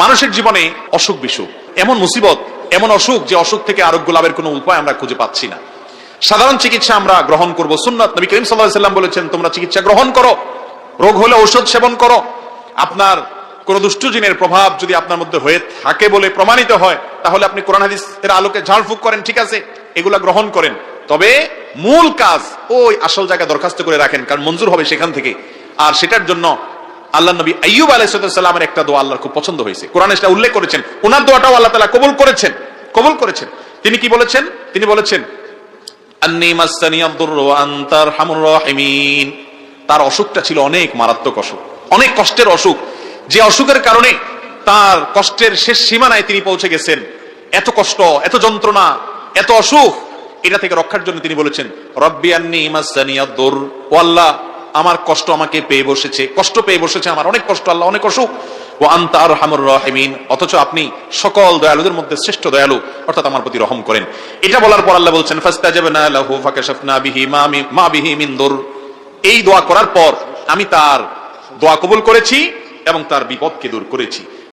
মানুষের জীবনে অসুখ বিসুখ, এমন মুসিবত, এমন অসুখ যে অসুখ থেকে আরোগ্য লাভের কোনো উপায় আমরা খুঁজে পাচ্ছি না। সাধারণ চিকিৎসা আমরা গ্রহণ করব। সুন্নত নবী করিম সাল্লাহ সাল্লাম বলেছেন, তোমরা চিকিৎসা গ্রহণ করো, রোগ হলে ঔষধ সেবন করো। আপনার কোন দুষ্টু জিনের প্রভাব যদি আপনার মধ্যে হয়ে থাকে বলে প্রমাণিত হয়, তাহলে আপনি কোরআন হাদিস এর আলোকে ঝাড়ফুঁক করেন, ঠিক আছে? এগুলা গ্রহণ করেন। তবে মূল কাজ ওই আসল জায়গায় দরখাস্ত করে রাখেন, কারণ মঞ্জুর হবে সেখান থেকে। আর সেটার জন্য আল্লাহ নবী আইয়ুব আলাইসালামের একটা দোয়া আল্লাহর খুব পছন্দ হয়েছে। কোরআন সেটা উল্লেখ করেছেন। ওনার দোয়াটাও আল্লাহ তালা কবুল করেছেন। কবুল করেছেন। তিনি কি বলেছেন? তিনি বলেছেন তার অসুখটা ছিল অনেক মারাত্মক অসুখ। অনেক কষ্টের অসুখ। যে অসুখের কারণে তার কষ্টের শেষ সীমানায় তিনি পৌঁছে গেছেন। এত কষ্ট, এত যন্ত্রণা, এত অসুখ, এটা থেকে রক্ষার জন্য তিনি বলেছেন, রব্বি আন্নি মাসসানি আদ-দুর ও আল্লাহ আমার কষ্ট আমাকে পেয়ে বসেছে, কষ্ট পেয়ে বসেছে আমার, অনেক কষ্ট, আল্লাহ অনেক অসুখ। ও আন্তা আরহামুর রহমিন, অথচ আপনি সকল দয়ালুদের মধ্যে শ্রেষ্ঠ দয়ালু, অর্থাৎ আমার প্রতি রহম করেন। এটা বলার পর আল্লাহ বলছেন, ফাস্তাজাবনা লাহু ফাকাশাফনা বিহি মা এই দোয়া করার পর আমি তার দোয়া কবুল করেছি এবং তার বিপদকে দূর করেছি।